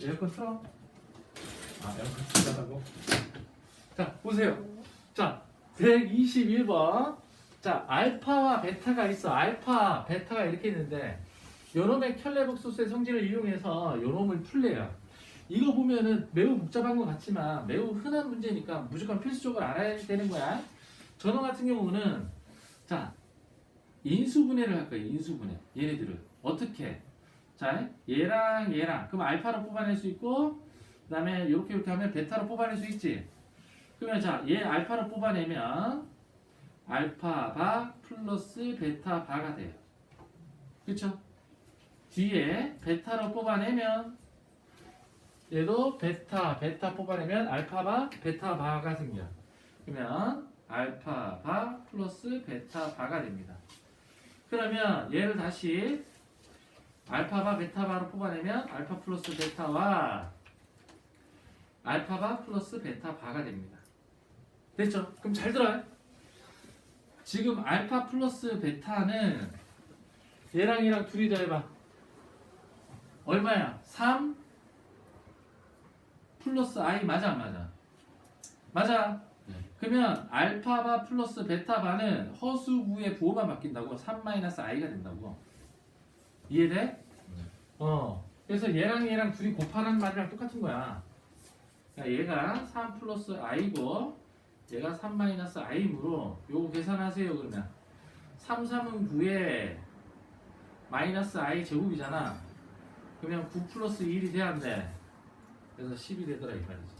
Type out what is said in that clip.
에어컨 틀어. 아, 에어컨 틀다고. 자, 보세요. 자, 121번. 자, 알파와 베타가 있어. 알파, 베타가 이렇게 있는데, 요놈의 켈레복소스의 성질을 이용해서 요놈을 풀래요. 이거 보면은 매우 복잡한 것 같지만 매우 흔한 문제니까 무조건 필수적으로 알아야 되는 거야. 저놈 같은 경우는 자 인수분해를 할 거예요. 인수분해. 얘네들은 어떻게? 자 얘랑 얘랑 그럼 알파로 뽑아낼 수 있고 그 다음에 이렇게 이렇게 하면 베타로 뽑아낼 수 있지. 그러면 자 얘 알파로 뽑아내면 알파 바 플러스 베타 바가 돼요. 그렇죠? 뒤에 베타로 뽑아내면 얘도 베타 베타 뽑아내면 알파 바 베타 바가 생겨. 그러면 알파 바 플러스 베타 바가 됩니다. 그러면 얘를 다시 알파 바 베타 바로 뽑아내면 알파 플러스 베타와 알파 바 플러스 베타 바가 됩니다. 됐죠? 그럼 잘 들어요. 지금 알파 플러스 베타는 얘랑 얘랑 둘이 더해봐. 얼마야? 3 플러스 i 맞아 안 맞아? 맞아. 네. 그러면 알파바 플러스 베타바는 허수부의 부호만 바뀐다고 3 마이너스 i가 된다고. 이해돼? 네. 어. 그래서 얘랑 얘랑 둘이 곱하라는 말이랑 똑같은 거야. 그러니까 얘가 3 플러스 i고 얘가 3 마이너스 i므로 요거 계산하세요 그러면 3, 3은 9에 마이너스 i 제곱이잖아. 그러면 9 플러스 1이 돼야 안 돼. 그래서 10이 되더라 이 말이지.